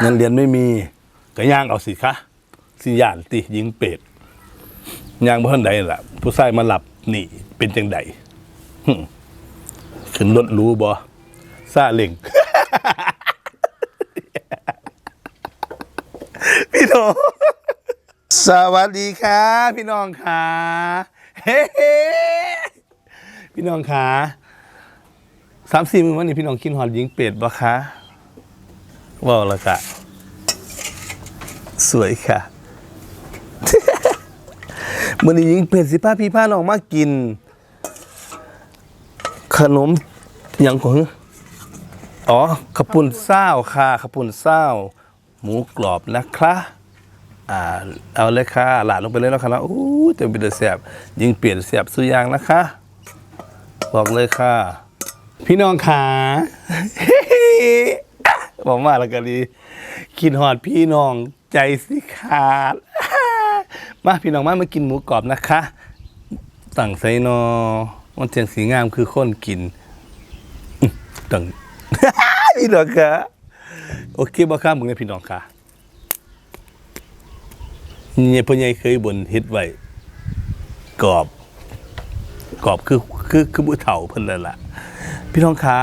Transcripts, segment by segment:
เงินเรียนไม่มีก็ย่างเอาสิคะสิย่านติยิงเป็ดย่างบ่ทันใดล่ะ ผู้ชายมาหลับนี่ เป็นจังใดขึ้นรถรู้บ่ซาเล่งพี่น้องสวัสดีค่ะพี่น้องค่ะเฮ้พี่น้องค่ะสามสี่มือวันนี้พี่น้องกินหอดยิงเป็ดบ่คะ ว้าวแล้วกะสวยค่ะมื่อนี้ยิงเป็ดสิป้าพี่ป้าน้องมากิน ขนมหยังของอ๋อขปุ่นเศร้าค่ะขปุ่นเศร้า หมูกรอบนะคะอ่าเอาเลยค่ะหลาดลงไปเลยแล้วค่ะนะอู้จะเป็นแต่แสบยิงเปลี่ยนแสบสุดอยางนะคะ บอกเลยค่ะ พี่น้องขา บอกมาแล้วก็ดีกินหอดพี่น้องใจสิขาด มาพี่น้องมามากินหมูกรอบนะคะสั่งไซนอมันเจียงสีงามคือคนกินตังพี่น้องค่ะโอเคบ่ข้ามมึงเลยพี่น้องค่ะเนี่ยพ่อใหญ่เคยบนเฮ็ดไว้กรอบกรอบคือคือคือบุเฒ่าเพิ่นเลยล่ะ พี่น้องคะ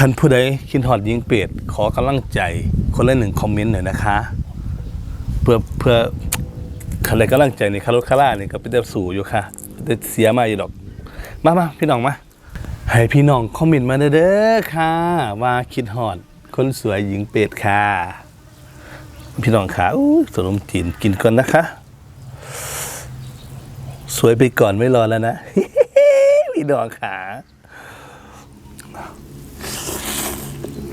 คันผู้ใดคิดหอดยิงเป็ดขอกำลังใจคนละหนึ่งคอมเมนต์หน่อยนะคะ เพื่อเพื่อคันใดกำลังใจในคารถคาร่านี่ก็เป็นแต่สู่อยู่ค่ะแต่เสียมาอยู่ดอก มามาพี่น้องมาให้พี่น้องคอมเมนต์มาเด้อค่ะ ว่าคิดหอดคนสวยหญิงเป็ดค่ะ พี่น้องขาอู้สนมจีนกินก่อนนะคะ สวยไปก่อนไม่รอแล้วนะ พี่น้องขา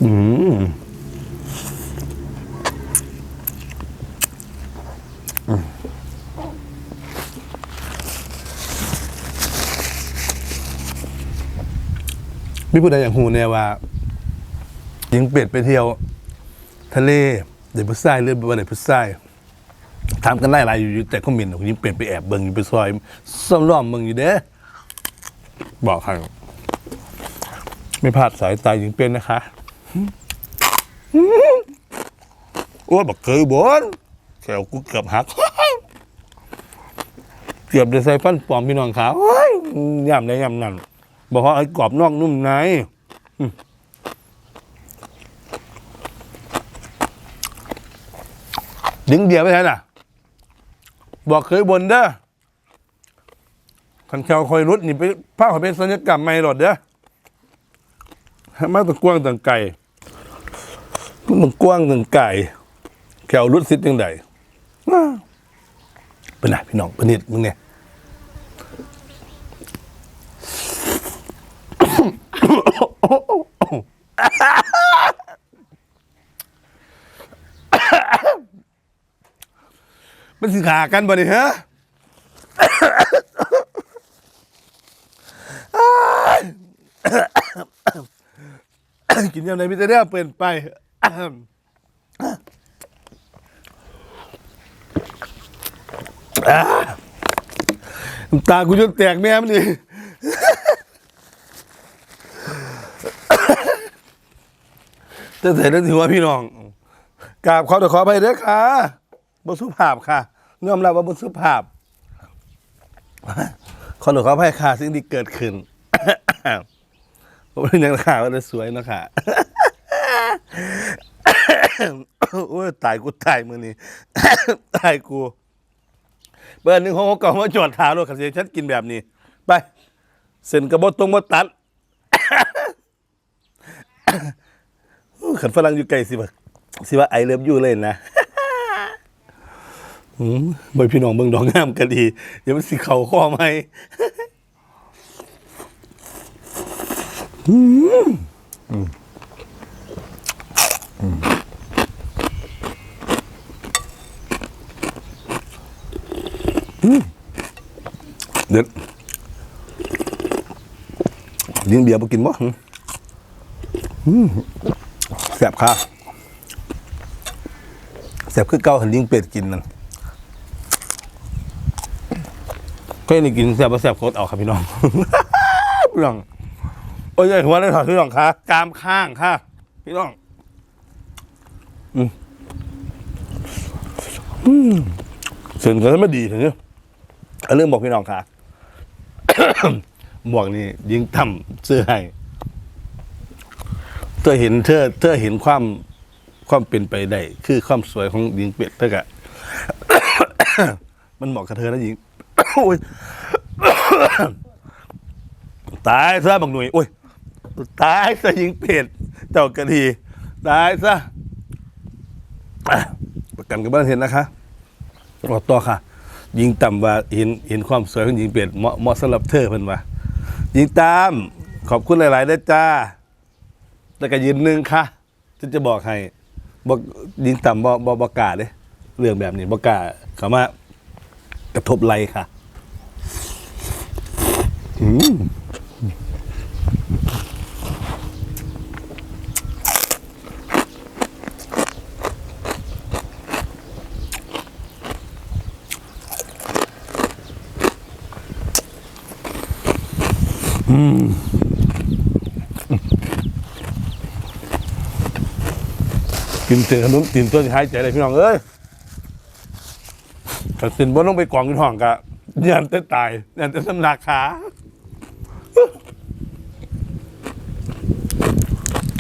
อืมพี่พูดอะไรอย่างหูเนี่ยว่ายิงเป็ดไปเที่ยว ทะเลเดี๋ยวพุทรายเรื่องว่าเดี๋ยวพุทรายถามกันไล่หลายอยู่อยู่แต่ก็มินผมยิงเป็ดไปแอบเบิ่งอยู่ไปซอยซ่อมล้อมเบิ่งอยู่เด้อบอกใครไม่พลาดสายตายิงเป็นนะคะ โอ้ยบอกเคยบนแขวกูเกือบหัก เกือบได้ใส่ฟันปลอมพี่น้องขาวย่ำในย่ำนั่นบอกว่าไอ้กรอบนอกนุ่มในดึงเดียวไปแทนน่ะ บอกเคยบนเด้อขันแขวคอยรุดนี่ไปผ้าขอยเป็นสัญญกรรมไม่หลอดเด้อให้มาตะกว้างต่างไก่ มันกว้างต่งไก่แขวรุดสิทธิ์ยังไงเป็นไงพี่น้องเป็นนิดมึงเนี่ยมันสิขากันบ่เนี่ฮะกินยังไงมิจะได้เปลี่ยนไป ตากูจนแตกแม่มันนี่แต่แต่นั่นถือว่าพี่น้องกราบขอแต่ขอไปเด้อค่ะบนสุภาพค่ะยอมรับว่าบนสุภาพขอต่ขอไปค่ะสิ่งที่เกิดขึ้นผมเป็นยังข่าวว่าจะสวยนะค่ะ โอ้ยตายกูตายมือนี้ตายกู เบอร์หนึ่งของเขาก่ามาจอดถามรถขับเสียฉันกินแบบนี้ ไป เส้นกระบตรงบตัด ขันฝรั่งอยู่ไกลสิว่าสิว่าไอเลิฟยูเลยนะบอยพี่น้องเบิ่งดอกงามกันดี เดี๋ยวมันสิเข่าข้อไหม เด็ดยิงเบียร์มากินบ่หึอืมแซ่บค่ะแซ่บคือเก่าหันลิงเป็ดกินนั่นก็นี่กินแซ่บบ่แซ่บโคตรเอาครับพี่น้องพี่น้องโอ้ยใหญ่หัวได้ถอดพี่น้องค่ะกรามข้างค่ะ พี่น้อง อืมอืมเส้นก็ไม่ดีถึงเนี่ยเอา เรื่องบอกพี่น้องค่ะ หมวกนี่ยิงต่ำซื้อให้เธอเห็นเธอเธอเห็นความความเป็นไปได้คือความสวยของหญิงเป็ดเธอกะมันเหมาะกับเธอนะหญิงตายซะบักหนุ่ยโอ้ยตายซะหญิงเป็ดเจ้ากะทีตายซะอะประกันกับบ้านเห็นนะคะรอต่อค่ะ ยิงต่ำว่าเห็นเห็นความสวยของหญิงเป็ดเหมาะเหมาะสำหรับเธอเพิ่นว่ายิงตามขอบคุณหลายๆนะจ้า แล้วก็ยืนหนึ่งค่ะฉันจะบอกให้บอกยิงต่ำบอบ่บอกกล้าเด้เรื่องแบบนี้บอกกล้าเขามากระทบไหลค่ะ อืม กินเสือขนมตีนตัวที่หายใจเลยพี่น้องเอ้ยถ้าสินบ่ต้องไปกองกินห้องกะยันจะตายยันจะสำลักขา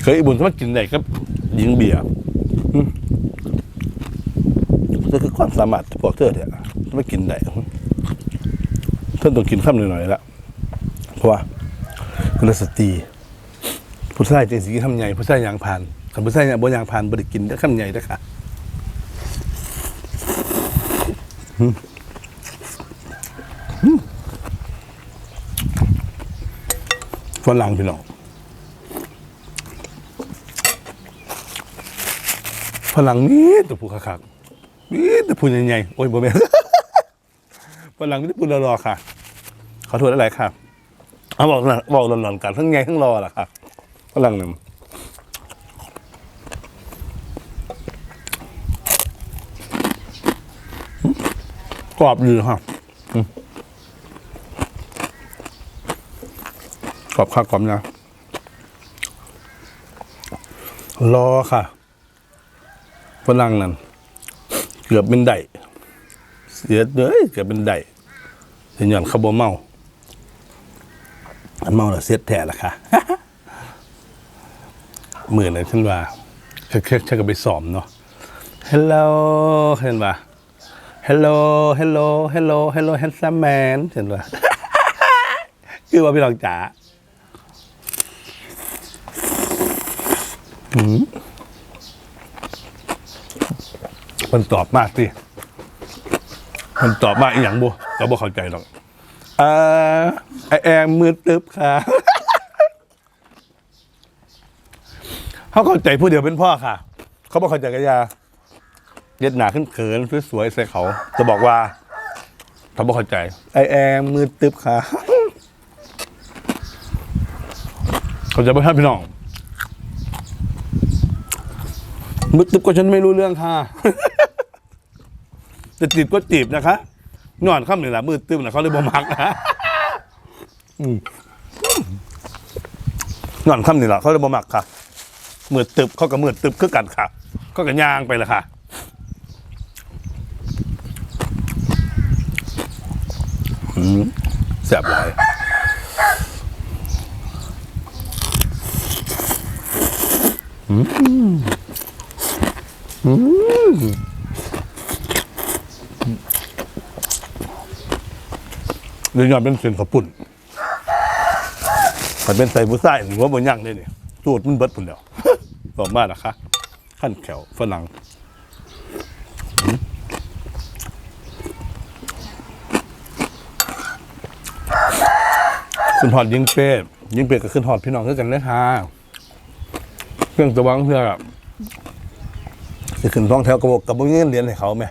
เคยอีบุญสมัครกินได้ครับหญิงเบียร์นี่คือความสามารถพวกเธอเนี่ยไม่กินได้เธอต้องกินข้ามหน่อยๆละเพ ราะว่าคุณสตรีผู้ชายจริงสิทำใหญ่ผู้ชายยางผ่านคันผู้ชายเนี่ยบ่ยางผ่านบ่ได้กินได้ข้ามใหญ่ได้ค่ะฝรั่งพี่น้องฝรั่งมีแต่ผู้คักๆมีแต่ผู้ใหญ่ๆโอ้ยบ่แม่นฝรั่งมีแต่ผู้รอๆค่ะ ขอโทษอะไรครับ เอาบอกนะบอกหลอนๆกันทั้งไงทั้งรอล่ะครับฝรั่งเนี่ยกรอบดีครับอืมกรอบคักกรอบนะรอค่ะฝรั่งนั่นเกือบเป็นได้เสียเลยเกือบเป็นได้เห็นย้อนเขาบ่เมา อันเมาแล้วเสียแท้ละค่ะหมื่นเลยฉันว่าเช็คเช็คเช็คก็ไปสอมเนาะ Hello เห็นป่ะ Hello Hello Hello Hello handsome man เห็นป่ะคือว่าพี่รองจ๋าอืมมันตอบมากสิมันตอบมากอีกอย่างบุเราบ่เข้าใจหรอก เออไอแอมมือตึบค่ะ เขาเข้าใจผู้เดียวเป็นพ่อค่ะ เขาบอกเข้าใจกันยาเย็ดหนาขึ้นเขินสวยๆใส่เขา จะบอกว่าเขาบอกเข้าใจ ไอแอมมือตึบค่ะ เขาจะไม่ท่านพี่น้องมือตึบก็ฉันไม่รู้เรื่องค่ะจะจีบก็จีบนะคะ นอนข้ามหนึ่งละมือตึบนะเขาเลยบ่มักนะอืมนอนข้ามหนึ่งละเขาเลยบ่มักค่ะมือตึบเขากับมือตึบคือกันค่ะเขากับยางไปเลยค่ะอืมแสบหลายเรื่อ งยอนเป็นเส้นขาวปุ่นมันเป็นใส่บุไส้หรือว่าบนย่างได้เนี่ยสูตรมันเบิดปุ่นเดียวบอกมานะคะขั้นแขวฝรั่งขึ้นหอดยิงเป็ดยิงเป็ดกับขึ้นหอดพี่น้องคือกันเลยค่ะเครื่องตะวังเพื่อแบบจะขึ้นท้องแถวกระบอกกับเงินเรียนให้เขาไหม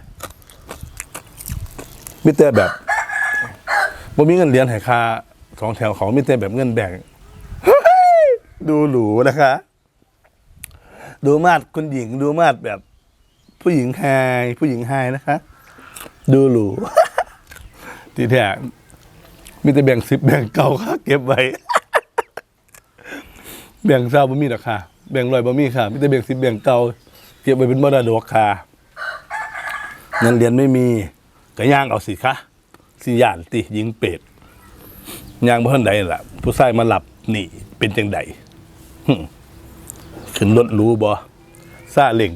มิแต่แบบ บ่มีเงินเรียนให้ค่าท้องแถวเขามิแต่แบบเงินแบ่งดูหรูนะคะ ดูมาดคุณหญิงดูมาดแบบ ผู้หญิงไฮผู้หญิงไฮนะคะ ดูหรูทีแท้มีแต่แบ่งสิบแบ่งเก่าค่ะเก็บไว้ แบ่งเศร้าบ่มีหรอกค่ะ แบ่งร้อยบ่มีค่ะมีแต่แบ่งสิบแบ่งเก่าเก็บไว้เป็นมรดกค่ะเงินเรียนไม่มีก็ย่างเอาสิคะ สิยานติยิงเป็ดยางบ่ทันใดล่ะ ผู้ชายมาหลับนี่ เป็นจังใดขึ้นรถรู้บ่ซาเล่ง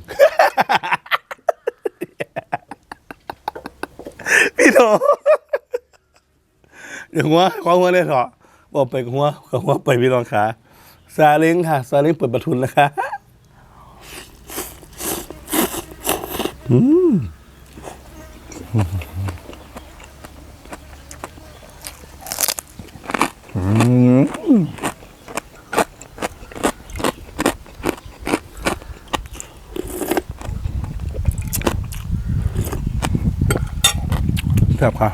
พี่โตอย่างหัวความหัวได้เถอะบอกไปหัวกับหัวไปพี่น้องขาซาเล้งค่ะซาเล้งเปิดประทุนนะคะ ครับค่ะ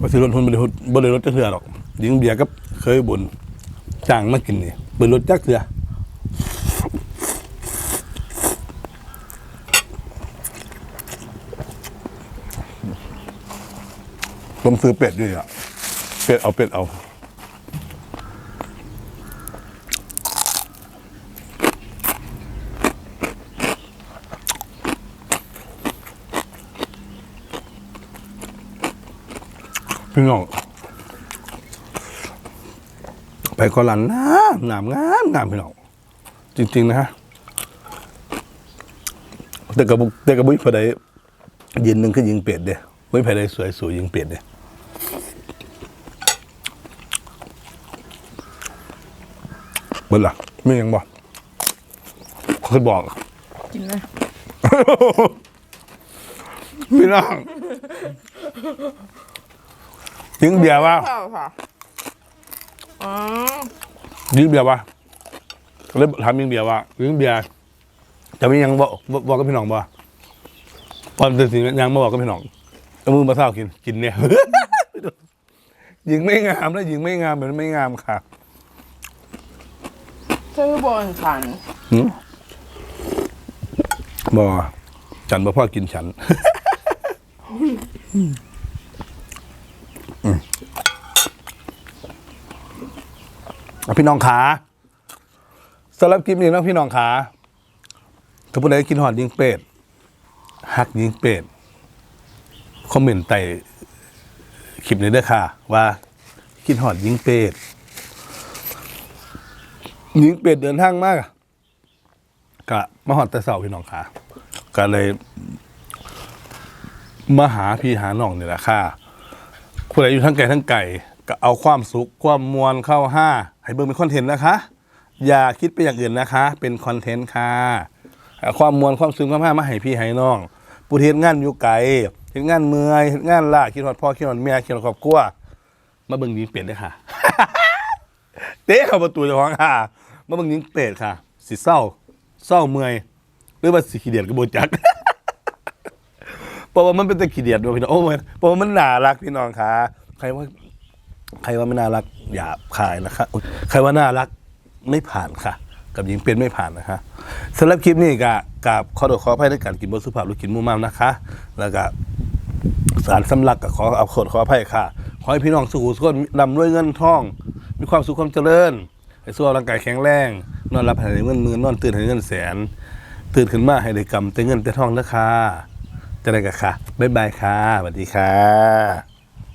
ว่าสิรถทุนบริรถบริรถจักเถื่อหรอกยิงเบียร์ก็เคยบ่นจ้างมากินนี่บริรถจักเถื่อ ผมซื้อเป็ดด้วยอะ เป็ดเอาเป็ดเอา พี่น้อง ไปกอลันน้ำน้ำงามงามพี่น้อง จริง ๆ นะฮะ แต่กระบุกแต่กระบุกพอได้ยินหนึ่งคือยิงเป็ดเด้ไม่พอได้สวยสวยยิงเป็ดเด้ เบิ่ล่ะไม่ยังบอกเคยบอก กินนะพี่น้องยิงเบียร์ว่าข้าวค่ะอ๋อยิงเบียร์ว่าเลยถามยิงเบียร์ว่ายิงเบียร์จะมียังบอกบอกบอกกับพี่น้องบ่ตอนตื่นสิยังมาบอกกับพี่น้องเอามือมาเศร้ากินกินเนี่ยยิงไม่งามแล้วยิงไม่งามเหมือนไม่งามค่ะเธอ บอลฉันหืมบอฉันบ่พ่อกินฉันอืมอะพี่น้องขาสำหรับคลิปนี้เนาะพี่น้องขาถ้าผู้ใดกินหอดยิงเป็ดหักยิงเป็ดคอมเมนต์ใต้คลิปนี้ด้วยค่ะ ว่ากินหอดยิงเป็ด ยิงเป็ดเดินทางมากกะมาหอดแต่เสาพี่น้องขาก็เลยมาหาพี่หาน้องนี่แหละค่ะผู้ใดอยู่ทั้งไก่ทั้งไก่ ก็เอาความสุขความมวลเข้าห้าให้เบิ่งเป็นคอนเทนต์นะคะ อย่าคิดไปอย่างอื่นนะคะ เป็นคอนเทนต์ค่ะความมวลความซึ้งความห้ามาให้พี่ให้น้องผู้ที่เฮ็ดงานอยู่ไกลเฮ็ดงานเมื่อยเฮ็ดงานล่าคิดฮอดพ่อคิดฮอดแม่คิดฮอดครอบครัวมาเบิ่งยิงเป็ดด้วยค่ะ เตะเข้าประตูเจ้าของค่ะ มาเบิ่งยิงเป็ดค่ะ สิเศร้าเศร้าเมื่อยหรือว่าสิขี้เดียดก็บ่จัก เพราะว่ามันเป็นตะขี้เดียดด้วยพี่น้องโอ้ยเพราะว่ามันน่ารักพี่น้องค่ะ ใครว่า ใครว่าไม่น่ารักอย่าขายนะคะอุ๊ยใครว่าน่ารักไม่ผ่านค่ะ กับหญิงเป็นไม่ผ่านนะคะสำหรับคลิปนี้กับกับขอโทษขออภัยในการกินบนสุภาพหรือกินมุมมามนะคะ แล้วก็สารสำลักกับขอเอาขอขออภัยค่ะ ขอให้พี่น้องสุขุสุขนร่ำรวยเงินทอง มีความสุขความเจริญ ให้สุขภาพร่างกายแข็งแรง นอนรับให้เงินหมื่นนอนตื่นให้เงินแสน ตื่นขึ้นมาให้ได้กำแต่เงินแต่ทองนะคะจะได้กับค่ะบ๊ายบายค่ะสวัสดีค่ะ